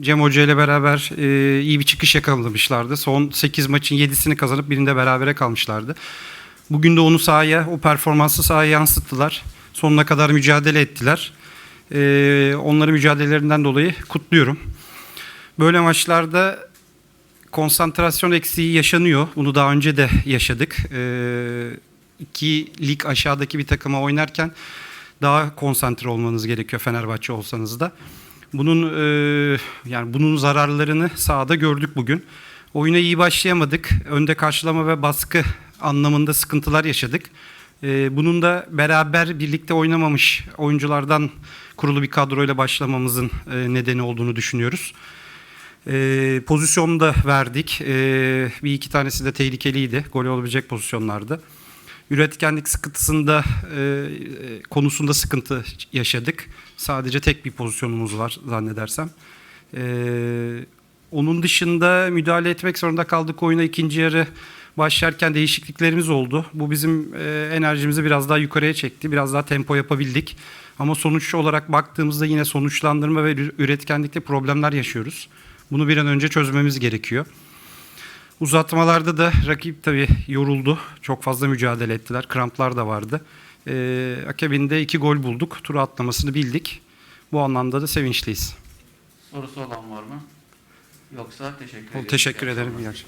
Cem Hoca ile beraber e, iyi bir çıkış yakalamışlardı. Son 8 maçın 7'sini kazanıp birinde berabere kalmışlardı. Bugün de onu sahaya, o performansı sahaya yansıttılar. Sonuna kadar mücadele ettiler. E, onları mücadelelerinden dolayı kutluyorum. Böyle maçlarda konsantrasyon eksiği yaşanıyor. Bunu daha önce de yaşadık. Ee, iki lig aşağıdaki bir takıma oynarken daha konsantre olmanız gerekiyor Fenerbahçe olsanız da. Bunun e, yani bunun zararlarını sahada gördük bugün. Oyuna iyi başlayamadık. Önde karşılama ve baskı anlamında sıkıntılar yaşadık. Ee, bunun da beraber birlikte oynamamış oyunculardan kurulu bir kadroyla başlamamızın e, nedeni olduğunu düşünüyoruz. E, pozisyon da verdik. E, bir iki tanesi de tehlikeliydi. Gol olabilecek pozisyonlardı. Üretkenlik sıkıntısında e, e, konusunda sıkıntı yaşadık. Sadece tek bir pozisyonumuz var zannedersem. E, onun dışında müdahale etmek zorunda kaldık oyuna ikinci yarı başlarken değişikliklerimiz oldu. Bu bizim e, enerjimizi biraz daha yukarıya çekti. Biraz daha tempo yapabildik. Ama sonuç olarak baktığımızda yine sonuçlandırma ve üretkenlikte problemler yaşıyoruz. Bunu bir an önce çözmemiz gerekiyor. Uzatmalarda da rakip tabii yoruldu. Çok fazla mücadele ettiler. Kramplar da vardı. Ee, akabinde iki gol bulduk. Turu atlamasını bildik. Bu anlamda da sevinçliyiz. Sorusu olan var mı? Yoksa teşekkür ederim. Teşekkür ederim. İyi akşamlar.